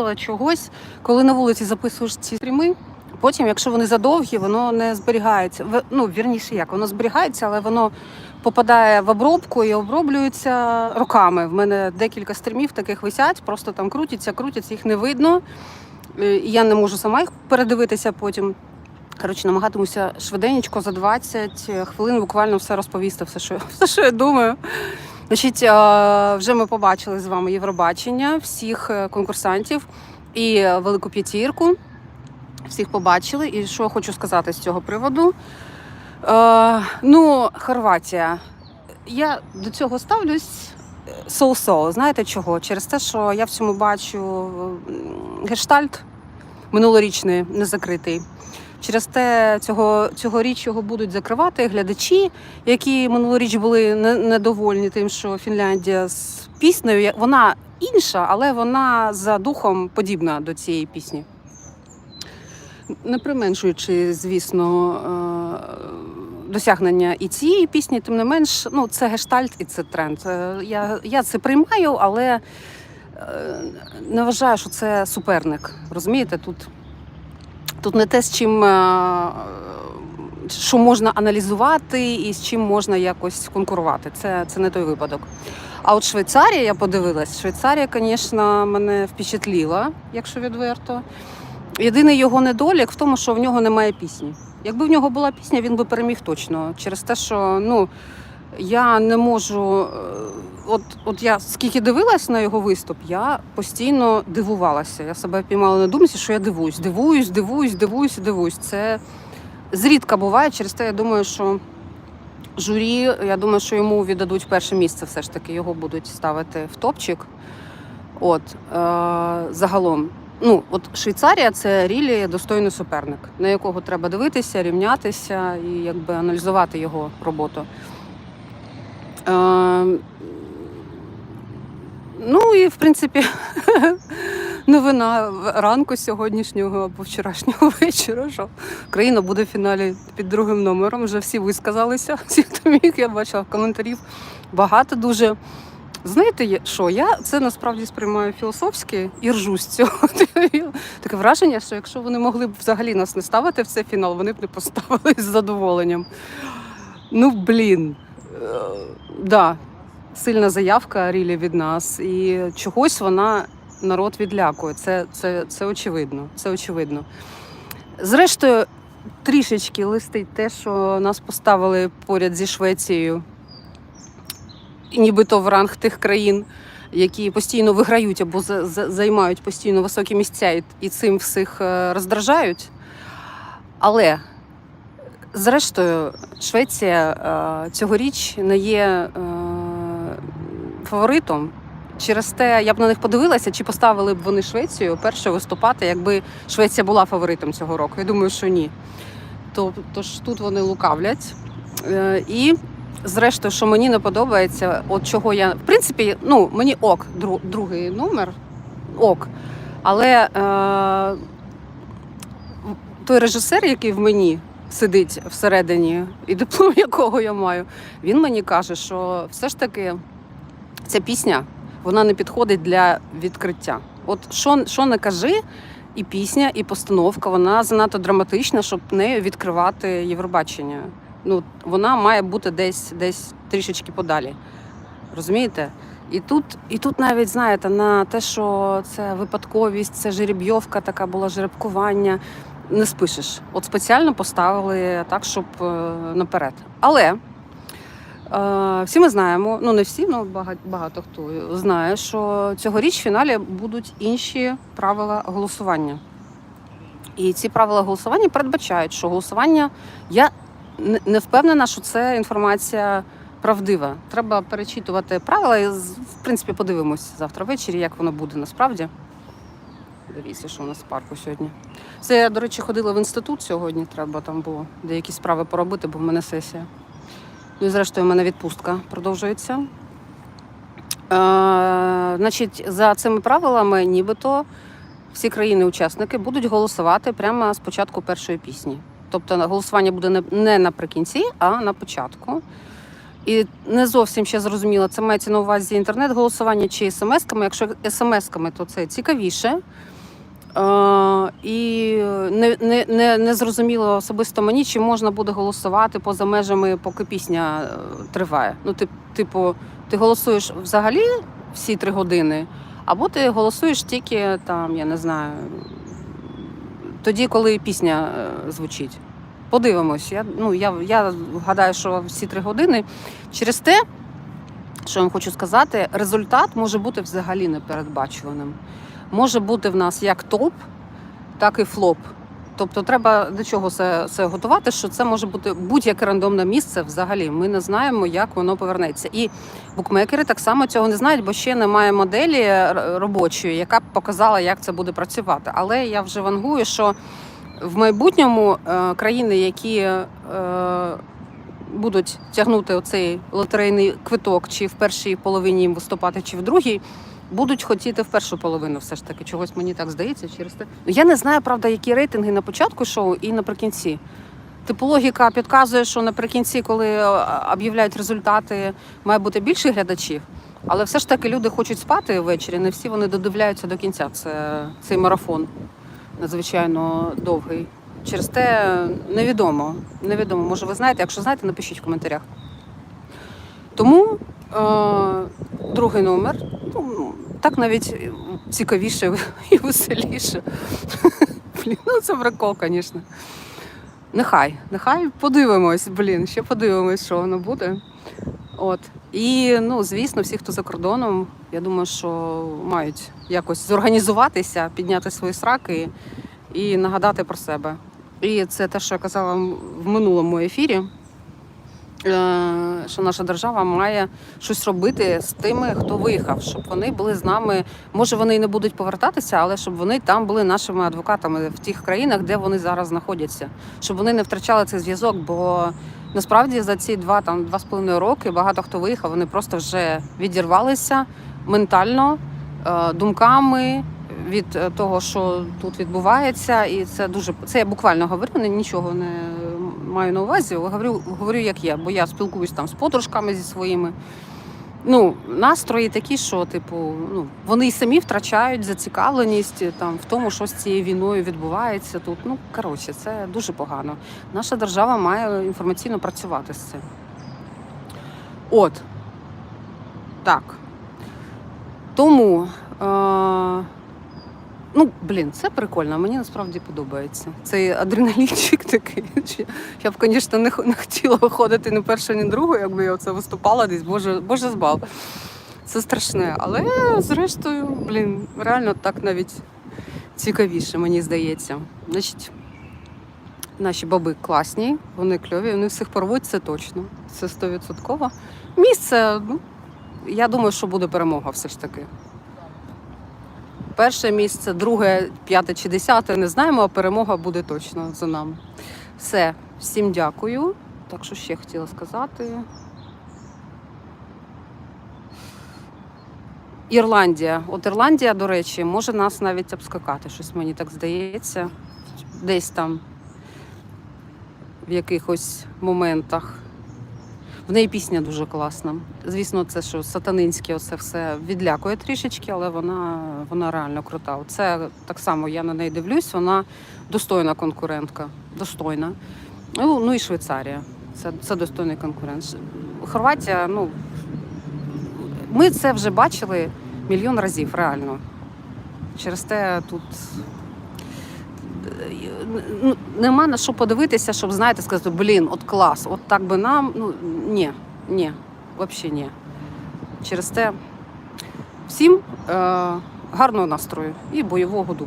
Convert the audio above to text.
помітила чогось, коли на вулиці записуєш ці стріми. Потім, якщо вони задовгі, воно не зберігається. Ну, вірніше, як воно зберігається, але воно попадає в обробку і оброблюється роками. В мене декілька стрімів таких висять, просто там крутяться, крутяться, їх не видно. Е, І я не можу сама їх передивитися потім. Коротше, намагатимуся швиденько за 20 хвилин буквально все розповісти, все, що, все, що я думаю. Значить, е, вже ми побачили з вами Євробачення, всіх е, конкурсантів і велику п'ятірку. Всіх побачили. І що я хочу сказати з цього приводу? Е, ну, Хорватія. Я до цього ставлюсь соу-соу. Знаєте чого? Через те, що я в цьому бачу гештальт минулорічний, не закритий. Через те цього, цьогоріч його будуть закривати глядачі, які минулоріч були недовольні тим, що Фінляндія з піснею вона інша, але вона за духом подібна до цієї пісні. Не применшуючи, звісно, е, досягнення і цієї пісні, тим не менш, ну це гештальт і це тренд. Е, Я, я це приймаю, але е, не вважаю, що це суперник. Розумієте, тут, тут не те, з чим е, що можна аналізувати і з чим можна якось конкурувати. Це, це не той випадок. А от Швейцарія, я подивилась, Швейцарія, звісно, мене впечатліла, якщо відверто. Єдиний його недолік в тому, що в нього немає пісні. Якби в нього була пісня, він би переміг точно. Через те, що ну, я не можу. е, От, от я скільки дивилась на його виступ, я постійно дивувалася. Я себе піймала на думці, що я дивуюсь, дивуюсь, дивуюсь, дивуюсь, дивуюсь. Це зрідка буває. Через те, я думаю, що журі, я думаю, що йому віддадуть перше місце, все ж таки його будуть ставити в топчик. От е, загалом. Ну, от Швейцарія це рілі достойний суперник, на якого треба дивитися, рівнятися і якби аналізувати його роботу. Ну і в принципі, новина ранку сьогоднішнього або вчорашнього вечора, що Україна буде в фіналі під другим номером. Вже всі висказалися. Всі, хто міг, я бачила коментарів. Багато дуже. Знаєте, що я це насправді сприймаю філософськи і ржу з цього. Таке враження, що якщо вони могли б взагалі нас не ставити в цей фінал, вони б не поставили з задоволенням. Ну, блін. Да, сильна заявка Рілі від нас, і чогось вона народ відлякує. Це, це, це очевидно. Це очевидно. Зрештою, трішечки листить те, що нас поставили поряд зі Швецією, нібито в ранг тих країн, які постійно виграють або за- за- займають постійно високі місця і, і цим всіх е, роздражають. Але Зрештою, Швеція е, цьогоріч не є е, фаворитом. Через те я б на них подивилася, чи поставили б вони Швецію перше виступати, якби Швеція була фаворитом цього року. Я думаю, що ні. То, тож тут вони лукавлять. Е, і, зрештою, що мені не подобається, от чого я. В принципі, ну, мені ок, дру- другий номер ок. Але е, той режисер, який в мені сидить всередині, і диплом якого я маю, він мені каже, що все ж таки ця пісня вона не підходить для відкриття. От що, що не кажи, і пісня, і постановка, вона занадто драматична, щоб нею відкривати Євробачення. Ну, вона має бути десь, десь трішечки подалі. Розумієте? І тут, і тут навіть знаєте, на те, що це випадковість, це жеребйовка, така була жеребкування. Не спишеш. От спеціально поставили так, щоб е, наперед. Але е, всі ми знаємо, ну не всі, ну багато, багато хто знає, що цьогоріч в фіналі будуть інші правила голосування. І ці правила голосування передбачають, що голосування я не впевнена, що це інформація правдива. Треба перечитувати правила і в принципі подивимось завтра ввечері, як воно буде насправді. Дивіться, що у нас в парку сьогодні. Це я, до речі, ходила в інститут сьогодні. Треба там було деякі справи поробити, бо в мене сесія. Ну і зрештою, в мене відпустка продовжується. Е, значить, за цими правилами, нібито всі країни-учасники будуть голосувати прямо з початку першої пісні. Тобто голосування буде не- наприкінці, а на початку. І не зовсім ще зрозуміло, це мається на увазі інтернет-голосування чи смс-ками. Якщо смс-ками, то це цікавіше. Е, і не, не, не, не зрозуміло особисто мені, чи можна буде голосувати поза межами, поки пісня е, триває. Ну, тип, типу, ти голосуєш взагалі всі три години, або ти голосуєш тільки там, я не знаю, тоді, коли пісня е, звучить. Подивимось. Я, ну, я, я гадаю, що всі три години. Через те, що я вам хочу сказати, результат може бути взагалі непередбачуваним. Може бути в нас як топ, так і флоп. Тобто треба до чого це, це готувати, що це може бути будь-яке рандомне місце взагалі. Ми не знаємо, як воно повернеться. І букмекери так само цього не знають, бо ще немає моделі робочої, яка б показала, як це буде працювати. Але я вже вангую, що в майбутньому е, країни, які е, будуть тягнути оцей лотерейний квиток, чи в першій половині виступати, чи в другій, будуть хотіти в першу половину, все ж таки. Чогось мені так здається через те. Я не знаю, правда, які рейтинги на початку шоу і наприкінці. Типу логіка підказує, що наприкінці, коли е, об'являють результати, має бути більше глядачів. Але все ж таки люди хочуть спати ввечері, не всі вони додивляються до кінця. Це цей марафон надзвичайно довгий. Через те невідомо. Невідомо. Може, ви знаєте, якщо знаєте, напишіть в коментарях. Тому е, другий номер. Ну, так навіть цікавіше і веселіше. Блін, ну це прикол, звісно. Нехай, нехай подивимось, блін, ще подивимось, що воно буде. От. І, ну, звісно, всі, хто за кордоном, я думаю, що мають якось зорганізуватися, підняти свої сраки і нагадати про себе. І це те, що я казала в минулому ефірі, що наша держава має щось робити з тими, хто виїхав, щоб вони були з нами. Може, вони і не будуть повертатися, але щоб вони там були нашими адвокатами в тих країнах, де вони зараз знаходяться, щоб вони не втрачали цей зв'язок. Бо насправді за ці два там два з половиною роки багато хто виїхав, вони просто вже відірвалися ментально, е, думками. Від е, того, що тут відбувається, і це дуже це я буквально говорю, не- нічого не маю на увазі. Говорю, говорю, як є, бо я спілкуюсь там з подружками зі своїми. Ну, настрої такі, що, типу, ну, вони й самі втрачають зацікавленість е, там в тому, що з цією війною відбувається тут. Ну, коротше, це дуже погано. Наша держава має інформаційно працювати з цим. От. Так. Тому. Е- Ну, блін, це прикольно. Мені насправді подобається. Цей адреналінчик такий. Я б, звісно, не, хотіла ходити ні першу, ні другу, якби я це виступала десь, боже, боже збав. Це страшне. Але зрештою, блін, реально так навіть цікавіше, мені здається. Значить, наші баби класні, вони кльові, вони всіх порвуть, це точно. Це стовідсотково. Місце, ну, я думаю, що буде перемога все ж таки. Перше місце, друге, п'яте чи десяте не знаємо, а перемога буде точно за нами. Все, всім дякую. Так що ще хотіла сказати. Ірландія. От Ірландія, до речі, може нас навіть обскакати, щось мені так здається. Десь там в якихось моментах. В неї пісня дуже класна. Звісно, це що сатанинське, оце все відлякує трішечки, але вона, вона реально крута. Це так само я на неї дивлюсь, вона достойна конкурентка. Достойна. Ну, ну і Швейцарія. Це, це достойний конкурент. Хорватія, ну ми це вже бачили мільйон разів, реально. Через те тут нема на що подивитися, щоб знаєте, сказати, блін, от клас, от так би нам. Ну ні, ні, взагалі ні. Через те всім е, гарного настрою і бойового духу.